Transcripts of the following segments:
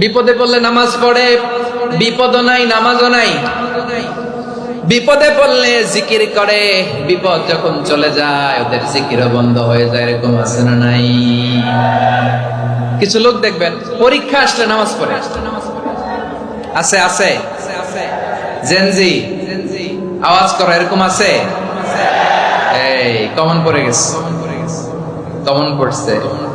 বিপদে পড়লে নামাজ পড়ে, বিপদও নাই, নামাজও নাই। বিপদে পড়লে জিকির করে, বিপদ যখন চলে যায়, ওদের জিকিরও বন্ধ হয়ে যায়, এরকম আছে না নাই? কিছু লোক দেখবেন, পরীক্ষা আসলে নামাজ পড়ে। আছে আছে? জেনজি আওয়াজ করো, এরকম আছে? এই কমন পড়ে গেছে। কমন পড়ছে।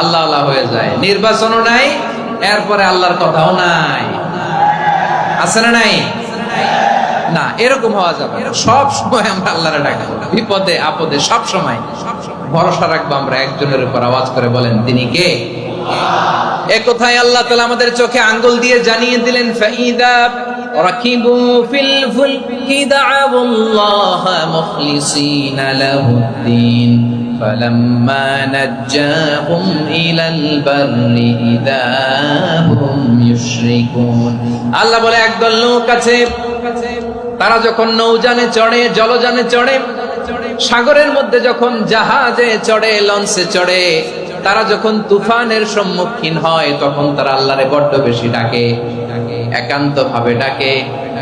আল্লাহ আল্লাহ হয়ে যায়। নির্বাচনও নাই, এরপরে আল্লাহর কথাও নাই। আছে না নাই? না, এরকম হওয়া যাবে সব সময় আমরা আল্লাহরে ডাকবো বিপদে, আপদে, সব সময়। ভরসা রাখব আমরা, একজনের উপর আওয়াজ করে বলেন, তিনি কে? আল্লাহ তাআলা আমাদের চোখে আঙ্গুল দিয়ে জানিয়ে فلما نجاهم إلى البر إذا هم يشركون আল্লাহ বলে একদল লোক আছে তারা যখন নৌযানে চড়ে জলযানে চড়ে সাগরের মধ্যে যখন জাহাজে চড়ে লঞ্চে চড়ে তারা যখন তুফানের সম্মুখীন হয় তখন তারা আল্লাহরে বড্ড বেশি ডাকে একান্ত ভাবে ডাকে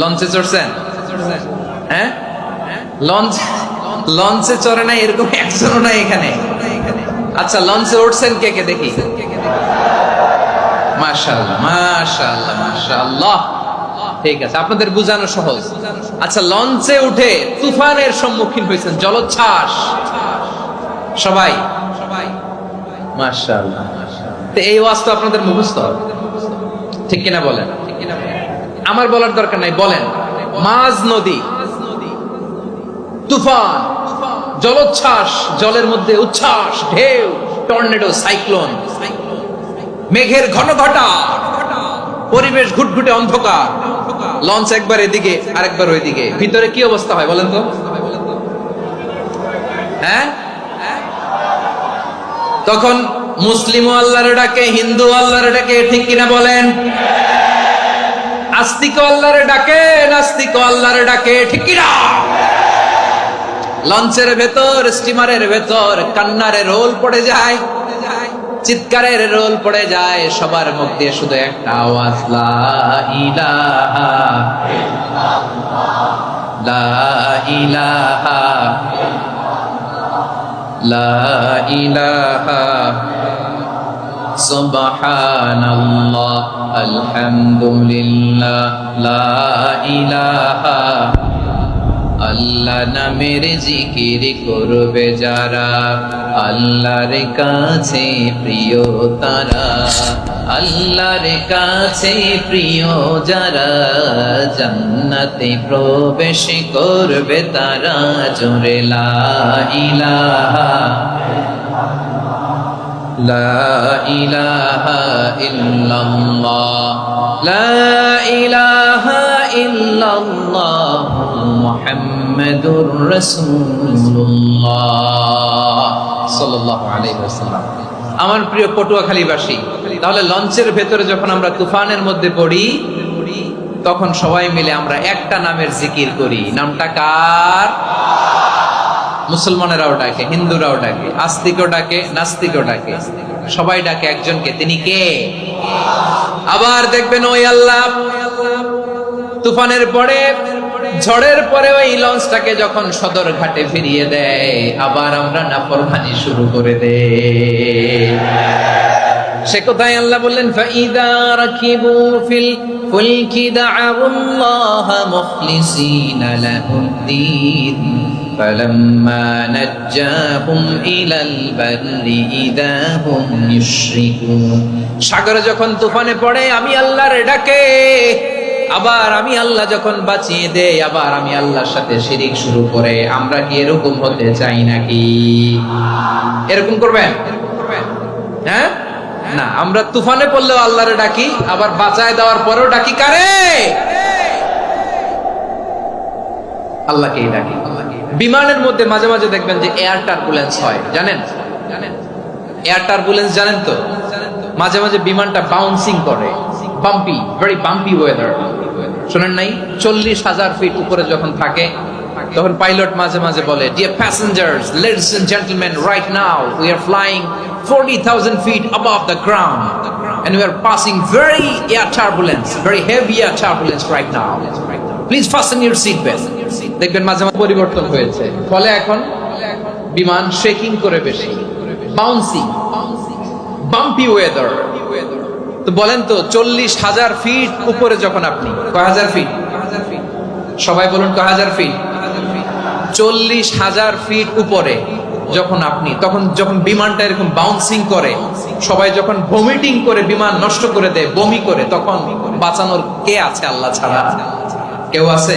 লঞ্চে চড়ছেন হ্যাঁ? লঞ্চ লঞ্চে চড়ে নাই, এরকম একজনও নাই এখানে। আচ্ছা লঞ্চে উঠছেন কে কে দেখি? ঠিক আছে, আপনাদের বোঝানো সহজ। আচ্ছা লঞ্চে উঠে তুফানের সম্মুখীন হয়েছেন, জলোচ্ছ্বাস। সবাই? তো এই আপনাদের মুখস্থ। ঠিক কিনা বলেন? আমার বলার দরকার নাই, বলেন। মাঝ নদী, তুফান, জলোচ্ছ্বাস, জলের মধ্যে উচ্ছ্বাস, ঢেউ, টর্নেডো, সাইক্লোন, মেঘের ঘন ঘটা পরিবেশ ঘুটঘুটে অন্ধকার, লঞ্চ একবার এদিকে, আরেকবার ওইদিকে। ভিতরে কি অবস্থা হয় বলেন তো? হ্যাঁ? তখন মুসলিম আল্লাহর ডাকে হিন্দু আল্লাহর ডাকে, ঠিক কিনা বলেন? আস্তিক আল্লাহর ডাকে নাস্তিক আল্লাহর ডাকে, ঠিক কিনা লঞ্চের ভেতর, স্টিমারের ভেতর কান্নারে রোল পড়ে যায়, চিৎকারের রোল পড়ে যায়, সবার মুখ দিয়ে শুধু একটা আওয়াজ লা ইলাহা সুবহানাল্লাহ, আলহামদুলিল্লাহ, লা ইলাহা আল্লাহ নামের জিকির করবে যারা, আল্লাহর কাছে প্রিয় তারা, আল্লাহর কাছে প্রিয় যারা, জান্নাতে প্রবেশ করবে তারা, জোরে লা ইলাহা لا إله إلا الله لا إله إلا الله محمد رسول الله صلى الله عليه وسلم আমার প্রিয় পটুয়াখালীবাসী তাহলে লঞ্চের ভেতরে যখন আমরা তুফানের মধ্যে পড়ি তখন সবাই মিলে আমরা একটা নামের জিকির করি নামটা কার মুসলমানেরাও ডাকে, হিন্দুরাও ডাকে, আস্তিকও ডাকে, নাস্তিকও ডাকে। সবাই ডাকে একজনকে, তিনি কে? আবার দেখবেন, ওই আল্লাহ তুফানের পরে, ঝড়ের পরে ওই লঞ্চটাকে যখন সদর ঘাটে ফিরিয়ে দেয়, আবার আমরা নাফরমানি শুরু করে দেয় সে কোথায় আল্লাহ বললেন, ফাইদা রাকিবু ফিল ফুলকি লাহুদ্দিন فلما نجاهم إلى البر إذا هم يشركون সাগরে যখন তুফানে পড়ে আমি আল্লাহর ডাকে আবার আমি আল্লাহ যখন বাঁচিয়ে দেই আবার আমি আল্লাহর সাথে শিরিক শুরু করে আমরা কি এরকম হতে চাই নাকি এরকম করবেন হ্যাঁ না আমরা তুফানে পড়লেও আল্লাহরে ডাকি আবার বাঁচায় দেওয়ার পরেও ডাকি কারে আল্লাহকেই ডাকি বিমানের মধ্যে মাঝে মাঝে দেখবেন যে এয়ার টার্বুলেন্স হয় জানেন? এয়ার টার্বুলেন্স জানেন তো? মাঝে মাঝে বিমানটা বাউন্সিং করে বাম্পি ভেরি বাম্পি ওয়েদার শোনেন নাই? চল্লিশ হাজার ফিট উপরে যখন থাকে তখন পাইলট মাঝে মাঝে বলে dear passengers ladies and gentleman right now we are flying 40,000 feet above the ground and we are passing very air turbulence very heavy air turbulence right now. Please fasten your seat belt. দেখবেন মাঝে মাঝে পরিবর্তন হয়েছে। ফলে এখন বিমান shaking করে বেশি। বাউন্সিং বাম্পি ওয়েদার তো বলেন তো, চল্লিশ হাজার ফিট উপরে যখন আপনি, কয় হাজার ফিট সবাই বলুন কয় হাজার ফিট চল্লিশ হাজার ফিট উপরে যখন আপনি, তখন যখন বিমানটা এরকম বাউন্সিং করে, সবাই যখন ভমিটিং করে বিমান নষ্ট করে দেয়, বমি করে, তখন বাঁচানোর কে আছে আল্লাহ ছাড়া? কেউ আছে?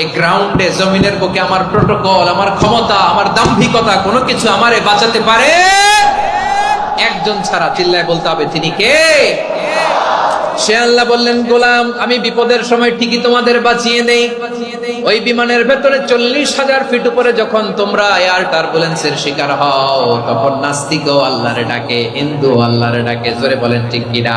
এই গ্রাউন্ডে জমিনের বুকে আমার প্রোটোকল আমার ক্ষমতা, আমার দাম্ভিকতা, কোনো কিছু আমারে বাঁচাতে পারে? একজন ছাড়া চিল্লায় বলতে হবে, তিনি কে? সে আল্লাহ বললেন, গোলাম, আমি বিপদের সময় ঠিকই তোমাদের বাঁচিয়ে নেই। ওই বিমানের ভেতরে চল্লিশ হাজার ফিট উপরে যখন তোমরা এয়ার টার্বুলেন্সের শিকার হও, তখন নাস্তিক আল্লাহরে ডাকে হিন্দু আল্লাহরে ডাকে। জোরে বলেন, ঠিক কিনা?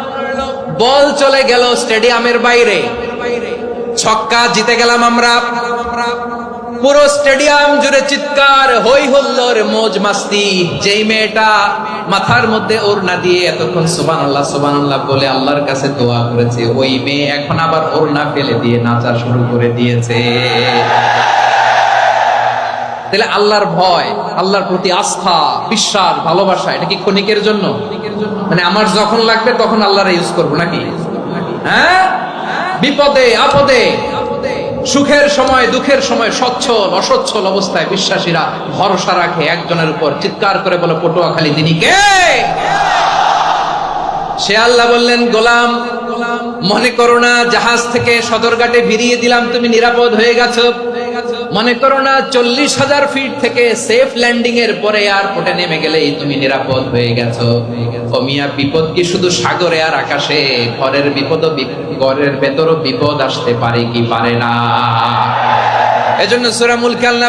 বল চলে গেল স্টেডিয়ামের বাইরে। ছক্কা জিতে গেলাম আমরা। পুরো স্টেডিয়াম জুড়ে চিৎকার হই হুল্লোর মোজ মাস্তি। যেই মেয়েটা মাথার মধ্যে ওড়না দিয়ে এতক্ষণ সুবান আল্লাহ সুবান আল্লাহ বলে আল্লাহর কাছে দোয়া করেছে, ওই মেয়ে এখন আবার ওড়না ফেলে দিয়ে নাচা শুরু করে দিয়েছে। তাহলে আল্লাহর ভয়, আল্লাহর প্রতি আস্থা, বিশ্বাস, ভালোবাসা, এটা কি ক্ষণিকের জন্য? মানে আমার যখন লাগবে তখন আল্লাহর ইউজ করব নাকি? হ্যাঁ? বিপদে, আপদে, সুখের সময়, দুঃখের সময় সচ্ছল, অসচ্ছল অবস্থায় বিশ্বাসীরা ভরসা রাখে একজনের উপর। চিৎকার করে বলে, পটুয়াখালী, তিনি কে? সে আল্লাহ বললেন, গোলাম, মনে করো না, জাহাজ থেকে সদরঘাটে ভিড়িয়ে দিলাম, তুমি নিরাপদ হয়ে গেছো। মনে করো না, চল্লিশ হাজার ফিট থেকে সেফ ল্যান্ডিং এর পরে এয়ারপোর্টে নেমে গেলেই তুমি নিরাপদ হয়ে গেছো। ও মিয়া, বিপদ কি শুধু সাগরে আর আকাশে? ঘরের বিপদ ঘরের ভেতরও বিপদ আসতে পারে কি পারে না? এজন্য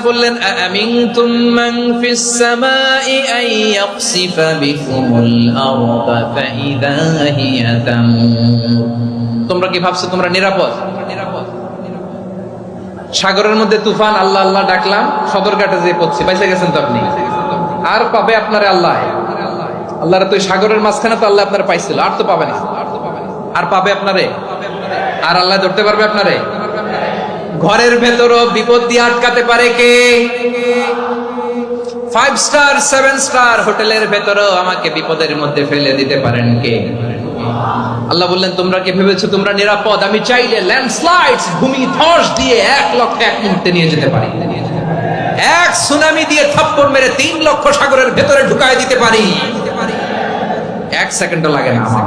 বললেন আমিনতুম মান ফিস সামাই আন ইয়াখসিফা বিকুমুল আরদা ফাইদা হিয়া তোমরা কি ভাবছ তোমরা নিরাপদ? সাগরের মধ্যে তুফান, আল্লাহ আল্লাহ ডাকলাম, সদরঘাটে যে পড়ছে পাইছে গেছেন তো আপনি? আর পাবে আপনারে আল্লাহ। আল্লাহর তো সাগরের মাঝখানে তো আল্লাহ আপনার পাইছিল, আর তো পাবে না। আর পাবে আপনারে? আর আল্লাহ ধরতে পারবে আপনারে? ঘরের ভেতরও বিপদ দিয়ে আটকাতে পারে কে? ফাইভ স্টার সেভেন স্টার হোটেলের ভেতরও আমাকে বিপদের মধ্যে ফেলে দিতে পারেন কে? আল্লাহ বললেন, তোমরা কি ভেবেছো তোমরা নিরাপদ? আমি চাইলে ল্যান্ডস্লাইডস ভূমি, ধস দিয়ে এক লক্ষ এক মুহূর্তে নিয়ে যেতে পারি। এক সুনামি দিয়ে থাপ্পড় মেরে তিন লক্ষ সাগরের ভেতরে ঢুকায় দিতে পারি। এক সেকেন্ডও লাগে না আমার।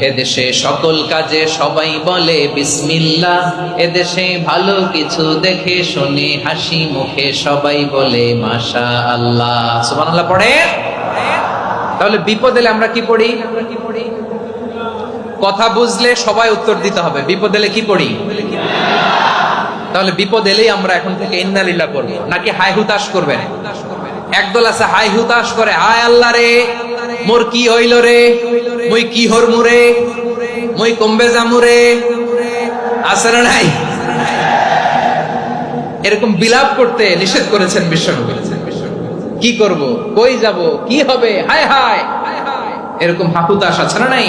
এদেশে সকল কাজে সবাই বলে বিসমিল্লা এদেশে ভালো কিছু দেখে শুনে হাসি মুখে সবাই বলে মাশা আল্লাহ সুবহানাল্লাহ পড়ে তাহলে বিপদ এলে আমরা কি পড়ি? কথা বুঝলে সবাই উত্তর দিতে হবে। বিপদ এলে কি পড়ি তাহলে বিপদ এলেই আমরা এখন থেকে ইন্নালিল্লাহ করব। নাকি হাই হুতাশ করবেন একদল আছে হাই হুতাশ করে, হায় আল্লাহ রে, মোর কি হইল রে? মুই কি হরমু রে? মুই কমবে জামু রে? আছে না নাই? এরকম বিলাপ করতে নিষেধ করেছেন বিশ্বনবী। কি করব? কই যাব? কি হবে? হায় হায়! এরকম হাহুতাশ আছে না নাই?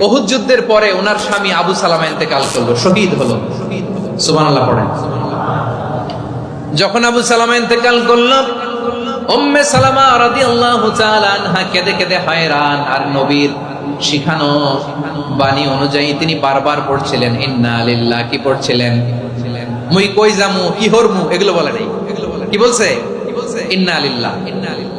ওহুদ যুদ্ধের পরে ওনার স্বামী আবু সালামা ইন্তেকাল করল, শহীদ হলো। সুবহানাল্লাহ পড়েন। যখন আবু সালামা ইন্তেকাল করল, উম্মে সালামা হয়রান, আর নবীর শিখানো বাণী অনুযায়ী তিনি বারবার পড়ছিলেন, ইন্না লিল্লাহ কি পড়ছিলেন? মুই কই জামু কি হরমু? এগুলো বলে নাই। কি বলছে? ইন্না লিল্লাহ।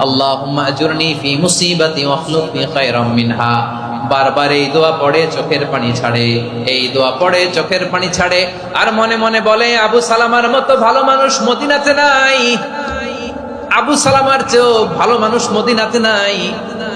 আল্লাহুম্মা আজুরনি ফি মুসিবাতি মিনহা। বারবার এই দোয়া পড়ে চোখের পানি ছাড়ে। এই দোয়া পড়ে চোখের পানি ছাড়ে। আর মনে মনে বলে, আবু সালামার মতো ভালো মানুষ মদিনাতে নাই। আবু সালামার চেয়েও ভালো মানুষ মদিনাতে নাই।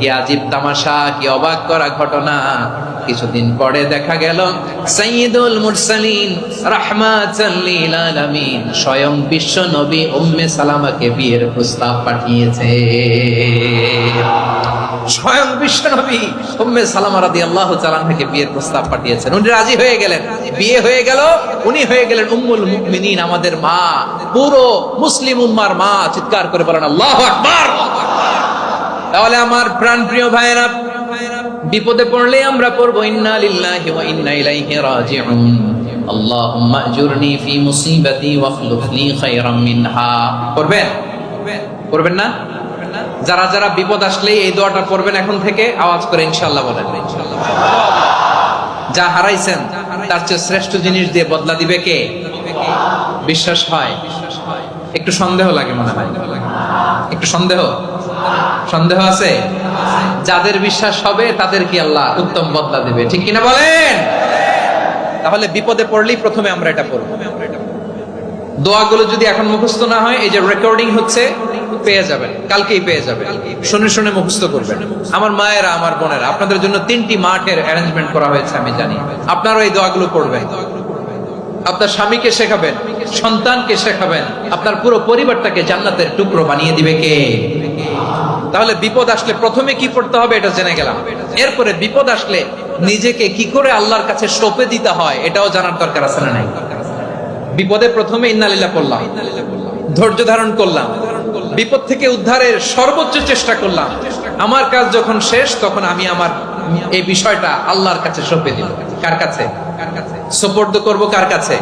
কি আজীব তামাশা, কি অবাক করা ঘটনা। কিছুদিন পরে দেখা গেল, সাইয়্যিদুল মুরসালিন রাহমাতাল আলামিন স্বয়ং বিশ্ব নবী উম্মে সালামাকে বিয়ের প্রস্তাব পাঠিয়েছে। স্বয়ং বিশ্ব নবী উম্মে সালামা রাদিয়াল্লাহু তাআলা থেকে বিয়ের প্রস্তাব পাঠিয়েছেন। উনি রাজি হয়ে গেলেন। বিয়ে হয়ে গেল, উনি হয়ে গেলেন উম্মুল মুমিনিন, আমাদের মা, পুরো মুসলিম উম্মার মা। চিৎকার করে বলেন, আল্লাহু আকবার! তাহলে আমার প্রাণ প্রিয় ভাইয়েরা, বিপদে পড়লে আমরা পড়ব, ইন্না যারা যারা বিপদ আসলে এই দোয়াটা পড়বেন এখন থেকে, আওয়াজ করে ইনশাআল্লাহ বলেন। যা হারাইছেন, তার চেয়ে শ্রেষ্ঠ জিনিস দিয়ে বদলা দিবে কে? বিশ্বাস হয়। একটু সন্দেহ লাগে মনে হয়। একটু সন্দেহ? সন্দেহ আছে? যাদের বিশ্বাস হবে, তাদের কি আল্লাহ উত্তম বদলা দেবে? ঠিক কিনা বলেন? তাহলে বিপদে পড়লেই প্রথমে আমরা এটা পড়ব দোয়াগুলো যদি এখন মুখস্থ না হয়, এই যে রেকর্ডিং হচ্ছে, পেয়ে যাবেন। কালকেই পেয়ে যাবেন। শুনে শুনে মুখস্থ করবেন। আমার মায়েরা, আমার বোনেরা, আপনাদের জন্য তিনটি মাঠের অ্যারেঞ্জমেন্ট করা হয়েছে, আমি জানি। আপনারা এই দোয়াগুলো পড়বেন আপনার স্বামীকে শেখাবেন, সন্তানকে শেখাবেন, আপনার পুরো পরিবারটাকে জান্নাতের টুকরো বানিয়ে দিবে কে? তাহলে বিপদ আসলে প্রথমে কি পড়তে হবে এটা জেনে গেলাম। এরপরে বিপদ আসলে নিজেকে কি করে আল্লাহর কাছে সঁপে দিতে হয় এটাও জানার দরকার আছে না নাই? বিপদে প্রথমে ইন্নালিল্লাহ করলাম ধৈর্য ধারণ করলাম, বিপদ থেকে উদ্ধারের সর্বোচ্চ চেষ্টা করলাম। আমার কাজ যখন শেষ, তখন আমি আমার এই বিষয়টা আল্লাহর কাছে সঁপে দিল কার কাছে? সোপর্দ করব কার কাছে?